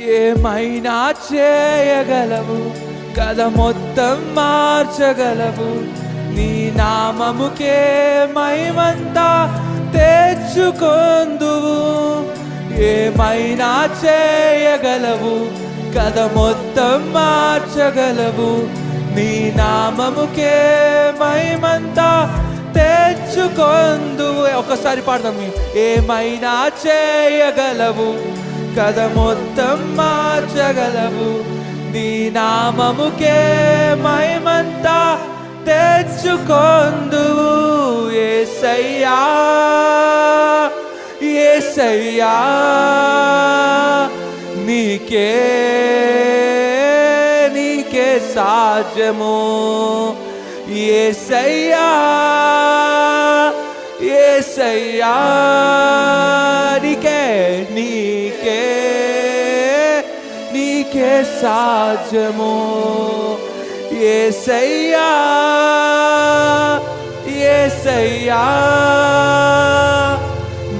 ఏమైనా చేయగలవు? కథ మొత్తం మార్చగలవు. నీ నామముకే మైమంతా తెచ్చుకొందువు. ఏమైనా చేయగలవు? కథ మొత్తం మార్చగలవు. నీ నామముకే మైమంతా తెచ్చుకొందువు. ఒకసారి పాడదాం. ఏమైనా చేయగలవు? కథ మొత్తం మార్చగలవు. నీ నామముకే మైమంతా తెచ్చుకొందువు. ఏసయ్యా ఏసయ్యా నీకే నీకే సాధ్యము. ఏసయ్యా ఏసయ్యా నీకే నీ నీకే నీకే సాధ్యము. ఏసయ్యా ఏసయ్యా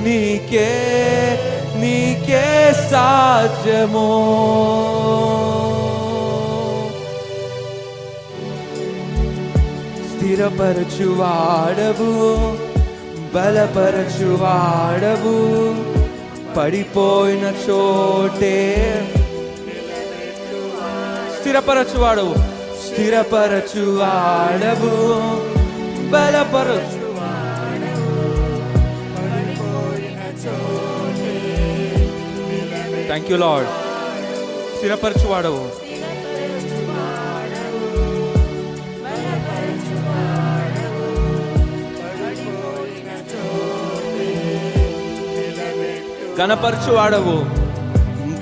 నీకే నీకే సాధ్యము. స్థిరపరచువాడవు బలపరచువాడవు. పడిపోయిన చోటే. స్థిరపరచువాడవు. స్థిరపరచువాడవు బలపరచు థ్యాంక్ యూ లార్డ్ స్థిరపరచువాడవు. గణపరచువాడవు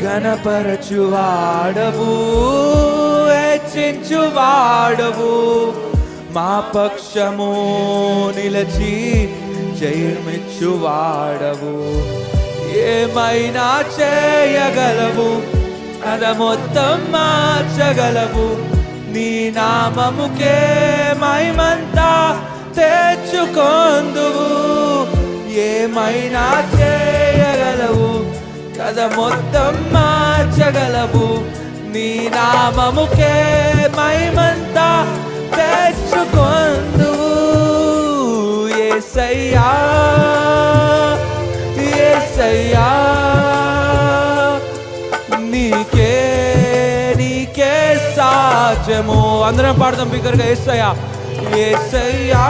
గణపరచువాడవు హెచ్చించువాడవు. మా పక్షము నిలచి జయమిచ్చువాడవు. ఏమైనా చేయగలవు కథ మొత్తం మార్చగలవు. నీ నామముకే మైమంతా తెచ్చుకొందువు. ఏమైనా చేయగలవు? కథ మొత్తం మార్చగలవు. నీ నామముకే మైమంతా తెచ్చుకొందు ఏసయ్యా ఏసయ్యా నీకే నీకే సాధ్యము. అందరం పాడదాం బిగ్గరగా ఏసయ్యా ఏసయ్యా ఏసయ్యా.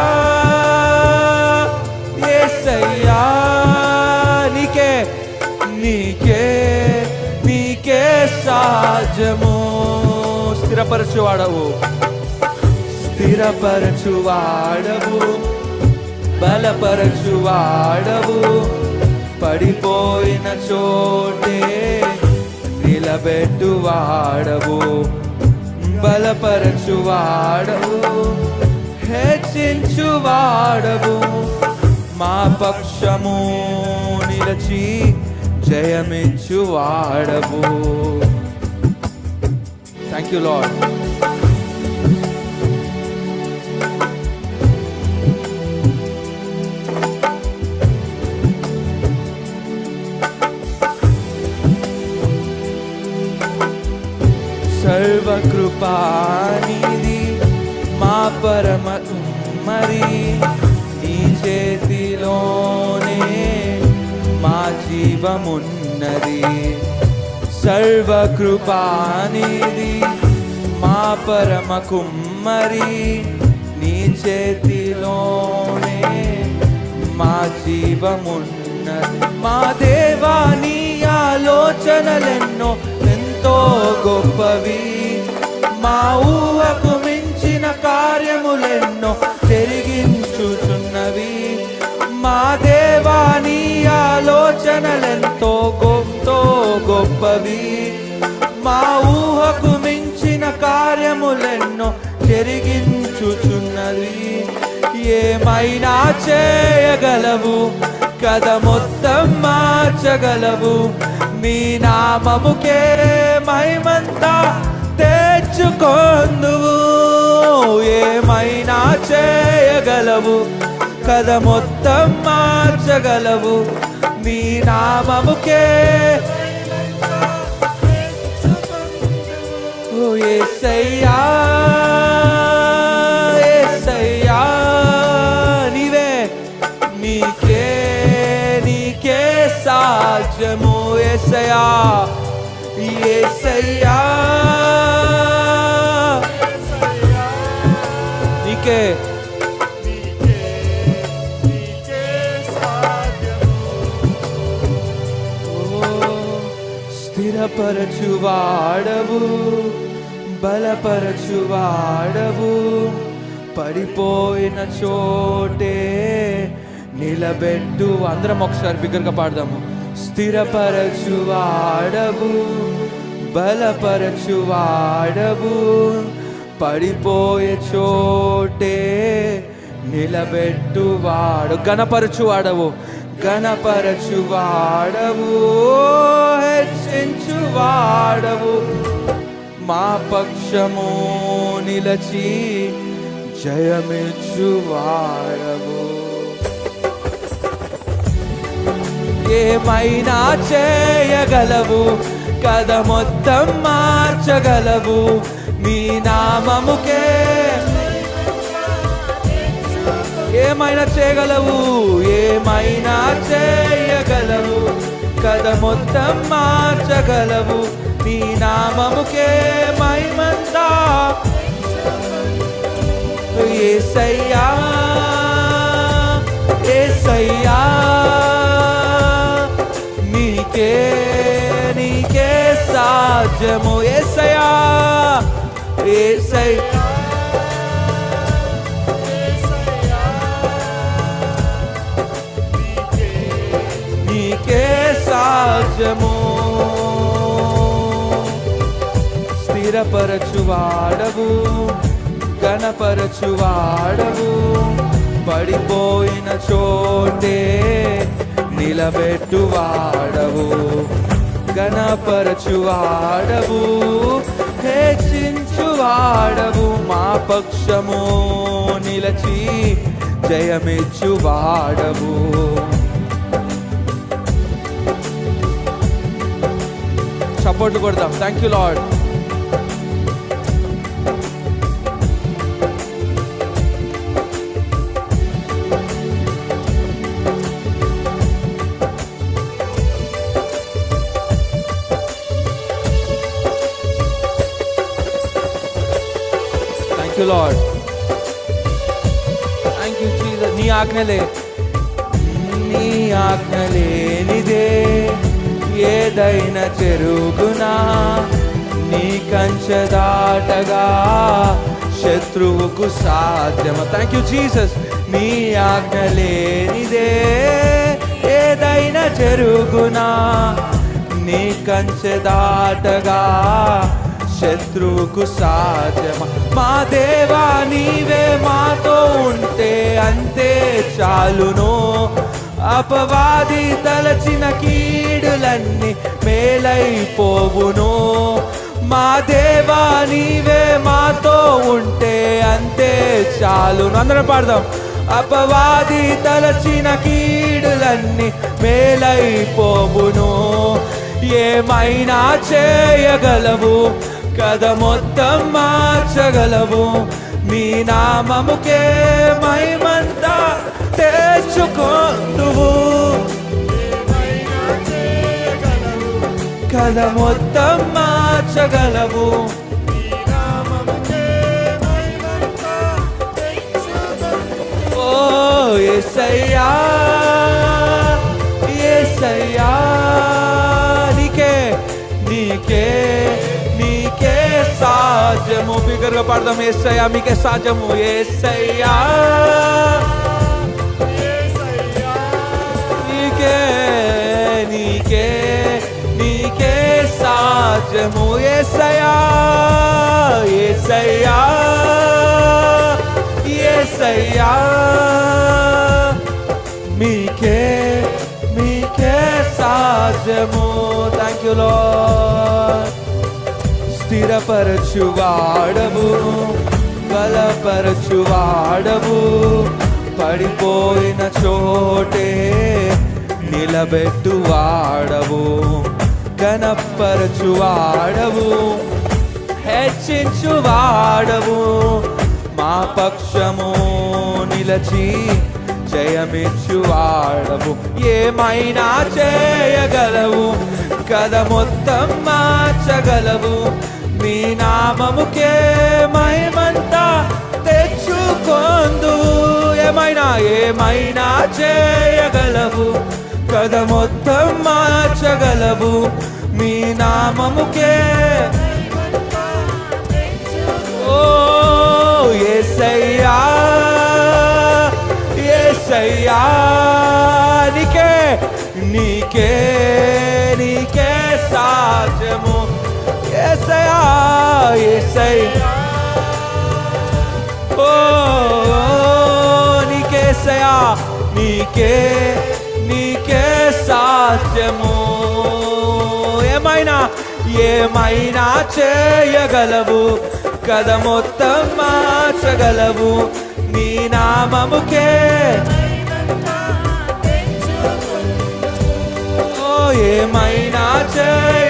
రాజ్యము స్థిరపరచువాడవు. స్థిరపరచువాడవు. బలపరచువాడవు. పడిపోయిన చోటే నిలబెట్టువాడవు. బలపరచువాడవు. హెచ్చించువాడవు. మా పక్షము నిలచి జయమిచ్చువాడవు థ్యాంక్ యూ లాడ్ సర్వకృపానిది మా పరమ మరి నీ చేతిలోనే మా జీవమున్నది. సర్వకృపానిది మా పరమ కుమ్మరి నీ చేతిలోనే మా జీవమున్నది. మా దేవా నీ ఆలోచనలెన్నో ఎంతో గొప్పవి. మా ఊహకు మించిన కార్యములెన్నో జరిగించుచున్నవి. మా దేవా నీ గొప్పవి మా ఊహకు మించిన కార్యములెన్నో జరిగించుచున్నవి ఏమైనా చేయగలవు? కథ మొత్తం మార్చగలవు. నీ నామముకే మైమంతా తెచ్చుకొందువు. ఏమైనా చేయగలవు? కథ మొత్తం మార్చగలవు. నీ నామముకే ఏసయ్యా ఏసయ్యా నీవే నీకే నీకే సాధ్యము ఏసయ్యా ఏసయ్యా నీకే స్థిరపరచువాడవు బలపరచువాడవు. పడిపోయిన చోటే నిలబెట్టు. అందరం ఒకసారి బిగ్గరగా పాడదాము. స్థిరపరచువాడవు. బలపరచువాడవు. పడిపోయే చోటే నిలబెట్టువాడు. గణపరచువాడవు గణపరచువాడవు హెచ్చించువాడవు. మా పక్షము నిలచి జయమిచ్చువాడవు ఏమైనా చేయగలవు? కథ మొత్తం మార్చగలవు. నీ నామముకే. ఏమైనా చేయగలవు? ఏమైనా చేయగలవు? కథ మొత్తం మార్చగలవు. నీ నామముకే. ఏసయ్యా ఏసయ్యా నీకే నీకే సాధ్యము. ఏసయ్యా ఏసయ్యా నీకే సాధ్యము. స్థిరపరచువాడవు కనపరచువాడవు పడిపోయిన చోటే నిలబెట్టువాడవు. కనపరచువాడవు హెచ్చించువాడవు. మా పక్షము నిలచి జయమిచ్చువాడవు. సపోర్ట్ కొడదాం. Thank you Lord you Lord thank you Jesus నీ ఆజ్ఞలే నీ ఆజ్ఞలేనిదే ఏదైనా చెరుగునా? నీ కంచె దాటగా శత్రువుకు సాధ్యమ? థ్యాంక్ యూ జీసస్ నీ ఆజ్ఞలేనిదే ఏదైనా చెరుగునా? నీ కంచె దాటగా శత్రువుకు సాధ్యమ? మా దేవా నీవే మాతో ఉంటే అంతే చాలును. అపవాది తలచిన కీడులన్నీ మేలైపోవును. మా దేవా నీవే మాతో ఉంటే అంతే చాలును. అందరం పాడదాం. అపవాది తలచిన కీడులన్నీ మేలైపోవును. ఏమైనా చేయగలవు? కథ మొత్తం మార్చగలవు. మీ నామముకే మైమంతా తెచ్చుకొందువు. కథ మొత్తం మార్చగలవు. ఓ ఎసయ్యా సాధ్యము బిగరగా పాడదాం ఏసయ్యా మీకే సాధ్యము ఏసయ్యా నీకే నీకే నీకే సాధ్యము ఏసయ్యా ఏసయ్యా ఏసయ్యా మీకే మీకే సాధ్యము థ్యాంక్ యూ లో స్థిరపరచువాడవు బలపరచువాడవు పడిపోయిన చోటే నిలబెట్టువాడవు గణపరచువాడవు హే హెచ్చించు వాడవు మా పక్షము నిలచి జయమిచ్చు వాడవు ఏమైనా చేయగలవు కథ మొత్తం మార్చగలవు. మీ నామముకే మహిమంతా తెచ్చుకొందు. ఏమైనా ఏమైనా చేయగలవు? కథ మొత్తం మార్చగలవు. మీ నామముకే ఓ ఏసయ్యా ఏసయ్యా నీకే నీకే నీకే ఏసయ్యా ఓ నీకేసయా నీకే నీకే సాధ్యము ఏమైనా ఏమైనా చేయగలవు కథ మొత్తం మార్చగలవు నీ నామముకే ఓ ఏమైనా చేయ